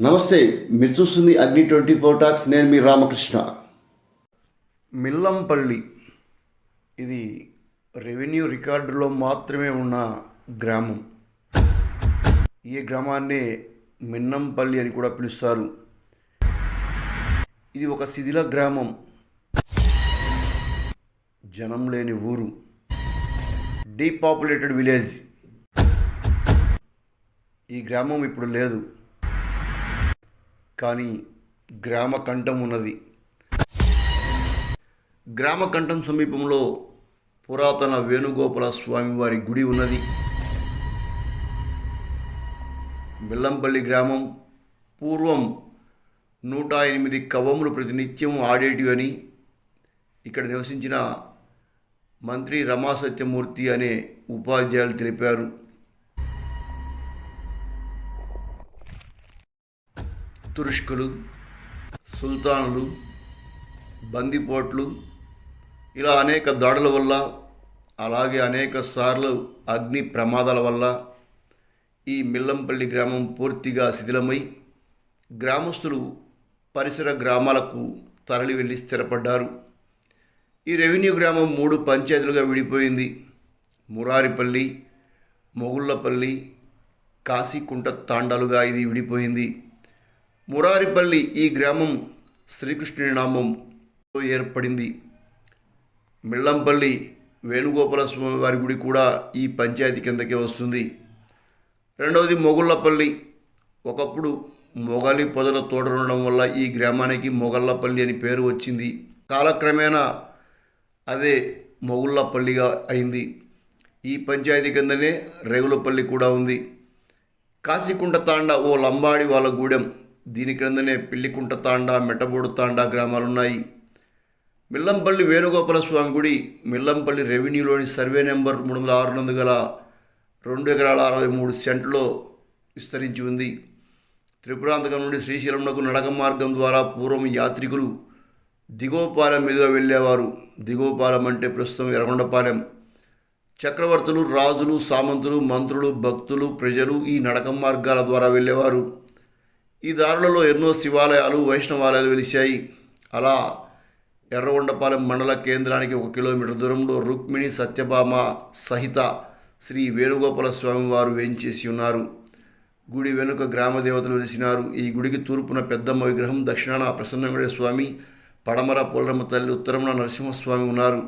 నమస్తే మీరు చూస్తుంది అగ్ని ట్వంటీ ఫోర్ టాక్స్ నేను మీ రామకృష్ణ. మిల్లంపల్లి. ఇది రెవెన్యూ రికార్డులో మాత్రమే ఉన్న గ్రామం. ఈ గ్రామాన్ని మిన్నంపల్లి అని కూడా పిలుస్తారు. ఇది ఒక శిథిల గ్రామం. జనం లేని ఊరు. Depopulated village. ఈ గ్రామం ఇప్పుడు లేదు. కానీ గ్రామ కంఠం ఉన్నది. గ్రామ కంఠం సమీపంలో పురాతన వేణుగోపాల స్వామివారి గుడి ఉన్నది. బెల్లంపల్లి గ్రామం పూర్వం నూట ఎనిమిది కవములు ప్రతినిత్యం ఆడేటివి అని ఇక్కడ నివసించిన మంత్రి రమాసత్యమూర్తి అనే ఉపాధ్యాయులు తెలిపారు. తురుష్కులు సుల్తానులు బందిపోట్లు ఇలా అనేక దాడుల వల్ల అలాగే అనేక సార్లు అగ్ని ప్రమాదాల వల్ల ఈ మిల్లంపల్లి గ్రామం పూర్తిగా శిథిలమై గ్రామస్తులు పరిసర గ్రామాలకు తరలి వెళ్ళి స్థిరపడ్డారు. ఈ రెవెన్యూ గ్రామం మూడు పంచాయతీలుగా విడిపోయింది. మురారిపల్లి మొగుళ్ళపల్లి కాశీకుంట తాండాలుగా ఇది విడిపోయింది. మురారిపల్లి ఈ గ్రామం శ్రీకృష్ణుని నామంతో ఏర్పడింది. మిల్లంపల్లి వేణుగోపాల స్వామి వారి గుడి కూడా ఈ పంచాయతీ కిందకే వస్తుంది. రెండవది మొగుళ్ళపల్లి. ఒకప్పుడు మొగలి పొదల తోటలుండడం వల్ల ఈ గ్రామానికి మొగళ్ళపల్లి అని పేరు వచ్చింది. కాలక్రమేణా అదే మొగుళ్ళపల్లిగా అయింది. ఈ పంచాయతీ కిందనే రేగులపల్లి కూడా ఉంది. కాశీకుంట తాండ ఓ లంబాడి వాళ్ళ గూడెం దీని క్రిందనే పిల్లికుంట తాండ మెట్టబోడు తాండా గ్రామాలున్నాయి. మిల్లంపల్లి వేణుగోపాల స్వామి గుడి మిల్లంపల్లి రెవెన్యూలోని సర్వే నెంబర్ మూడు వందల ఆరు నందు గల రెండు ఎకరాల అరవై మూడు సెంట్లో విస్తరించి ఉంది. త్రిపురాంతకం నుండి శ్రీశైలంకు నడక మార్గం ద్వారా పూర్వం యాత్రికులు దిగోపాలెం మీదుగా వెళ్ళేవారు. దిగోపాలెం అంటే ప్రస్తుతం ఎర్రగొండపాలెం. చక్రవర్తులు రాజులు సామంతులు మంత్రులు భక్తులు ప్రజలు ఈ నడక మార్గాల ద్వారా వెళ్ళేవారు. ఈ దారులలో ఎన్నో శివాలయాలు వైష్ణవాలయాలు వెలిశాయి. అలా ఎర్రగొండపాలెం మండల కేంద్రానికి ఒక కిలోమీటర్ దూరంలో రుక్మిణి సత్యభామ సహిత శ్రీ వేణుగోపాల స్వామి వారు వేయించేసి ఉన్నారు. గుడి వెనుక గ్రామ దేవతలు వెలిసినారు. ఈ గుడికి తూర్పున పెద్దమ్మ విగ్రహం దక్షిణాన ప్రసన్న స్వామి పడమర పోలరమ్మ తల్లి ఉత్తరమున నరసింహస్వామి ఉన్నారు.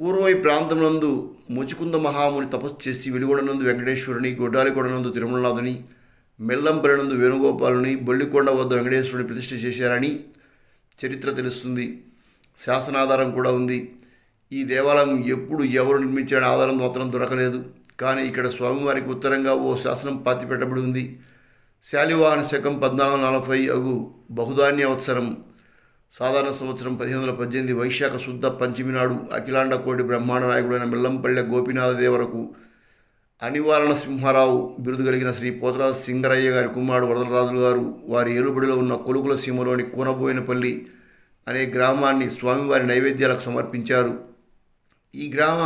పూర్వం ఈ ప్రాంతమునందు ముచుకుంద మహాముని తపస్సు చేసి వెలుగొండనందు వెంకటేశ్వరుని గొడ్డాలికొండనందు తిరుమలనాథుని మెల్లంపల్లినందు వేణుగోపాలుని బొల్లికొండ వద్ద వెంకటేశ్వరుని ప్రతిష్ఠ చేశారని చరిత్ర తెలుస్తుంది. శాసనాధారం కూడా ఉంది. ఈ దేవాలయం ఎప్పుడు ఎవరు నిర్మించాడో ఆధారం మాత్రం దొరకలేదు. కానీ ఇక్కడ స్వామివారికి ఉత్తరంగా ఓ శాసనం పాతిపెట్టబడి ఉంది. శాలివాహన శకం పద్నాలుగు నలభై అగు బహుధాన్య అవసరం సాధారణ సంవత్సరం పదిహేను వందల పద్దెనిమిది వైశాఖ శుద్ధ పంచమి నాడు అఖిలాండ కోటి బ్రహ్మాండ నాయకుడైన మిల్లంపల్లె గోపినాథ దేవరకు అనివారణ సింహారావు బిరుదు కలిగిన శ్రీ పోతరాజు సింగరయ్య గారి కుమారుడు వరదరాజులు గారు వారి ఏలుబడిలో ఉన్న కొలుకుల సీమలోని కూనబోయినపల్లి అనే గ్రామాన్ని స్వామివారి నైవేద్యాలకు సమర్పించారు. ఈ గ్రామ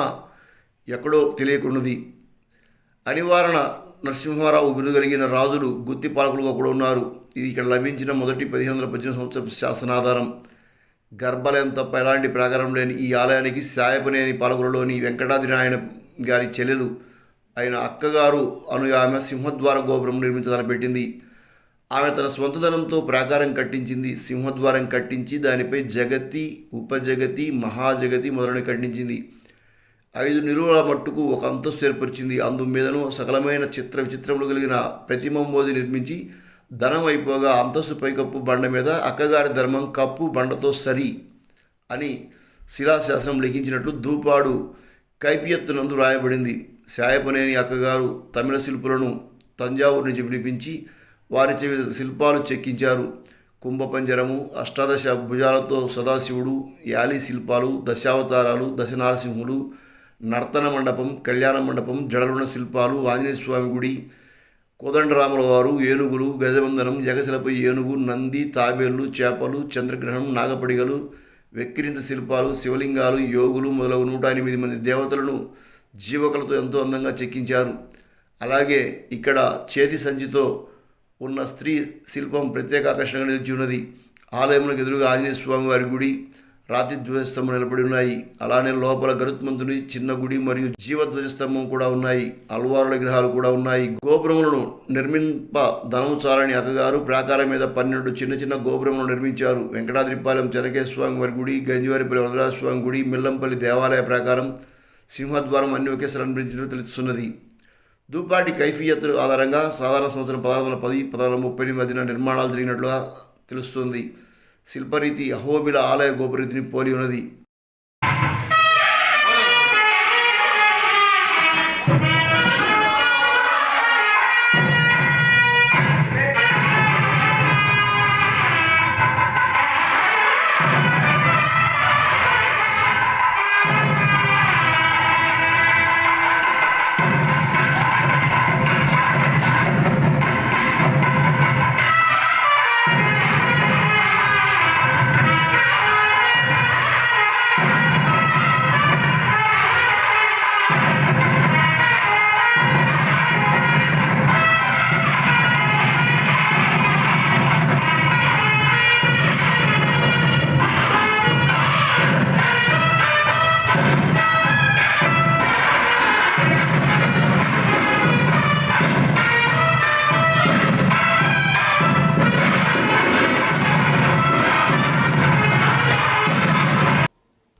ఎక్కడో తెలియకున్నది అనివారణ నరసింహారావు బిరుదు కలిగిన రాజులు గుత్తి పాలకులుగా కూడా ఉన్నారు. ఇది ఇక్కడ లభించిన మొదటి పదిహేను వందల పద్దెనిమిది సంవత్సరం శాసనాధారం. గర్భాలయం తప్ప ఎలాంటి ప్రాకారం లేని ఈ ఆలయానికి సాయపనేని పాలకులలోని వెంకటాద్రి నాయన గారి చెల్లెలు ఆయన అక్కగారు అను ఆమె సింహద్వార గోపురం నిర్మించాలని పెట్టింది. ఆమె తన సొంత ధనంతో ప్రాకారం కట్టించింది. సింహద్వారం కట్టించి దానిపై జగతి ఉపజగతి మహాజగతి మొదలని కట్టించింది. ఐదు నిలువల మట్టుకు ఒక అంతస్తు ఏర్పరిచింది. అందు మీదను సకలమైన చిత్ర విచిత్రములు కలిగిన ప్రతిమ మోది నిర్మించి ధనం అయిపోగా అంతస్తు పైకప్పు బండ మీద అక్కగారి ధర్మం కప్పు బండతో సరి అని శిలాశాసనం లిఖించినట్లు దూపాడు కైపియత్తునందు రాయబడింది. శాయపనేని అక్కగారు తమిళ శిల్పులను తంజావూరు నుంచి పిలిపించి వారి వివిధ శిల్పాలు చెక్కించారు. కుంభపంజరము అష్టాదశ భుజాలతో సదాశివుడు యాలి శిల్పాలు దశావతారాలు దశనారసింహులు నర్తన మండపం కళ్యాణ మండపం జడలున్న శిల్పాలు ఆంజనేయ స్వామి గుడి కోదండరాముల వారు ఏనుగులు గజబంధనం జగశిలపై ఏనుగు నంది తాబేళ్ళు చేపలు చంద్రగ్రహణం నాగపడిగలు వెక్కిరింత శిల్పాలు శివలింగాలు యోగులు మొదలగు నూట ఎనిమిది మంది దేవతలను జీవకలతో ఎంతో అందంగా చెక్కించారు. అలాగే ఇక్కడ చేతి సంచితో ఉన్న స్త్రీ శిల్పం ప్రత్యేక ఆకర్షణగా నిలిచి ఉన్నది. ఆలయంలో ఎదురుగా ఆంజనేయ స్వామి వారి గుడి రాతి ధ్వజస్తంభం నిలబడి ఉన్నాయి. అలానే లోపల గరుత్మంతుని చిన్న గుడి మరియు జీవ ధ్వజస్తంభం కూడా ఉన్నాయి. అల్వారుల విగ్రహాలు కూడా ఉన్నాయి. గోపురములను నిర్మింప ధనము చాలని అక్కగారు ప్రాకారం మీద పన్నెండు చిన్న చిన్న గోపురములను నిర్మించారు. వెంకటాద్రిపాలెం చెనకేశ్వర స్వామి వారి గుడి గంజివారిపల్లి వరదరాజ స్వామి గుడి మిల్లంపల్లి దేవాలయ ప్రాకారం సింహద్వారం అన్ని ఒకేసారి నిర్మించినట్టు తెలుస్తున్నది. దూపాటి కైఫియత్తుల ఆధారంగా సాధారణ సంవత్సరం పదహారు వందల పది పదహారు ముప్పై ఎనిమిది మధ్యన నిర్మాణాలు జరిగినట్లుగా తెలుస్తుంది. శిల్పరీతి అహోబిల ఆలయ గోపురీతిని పోలి ఉన్నది.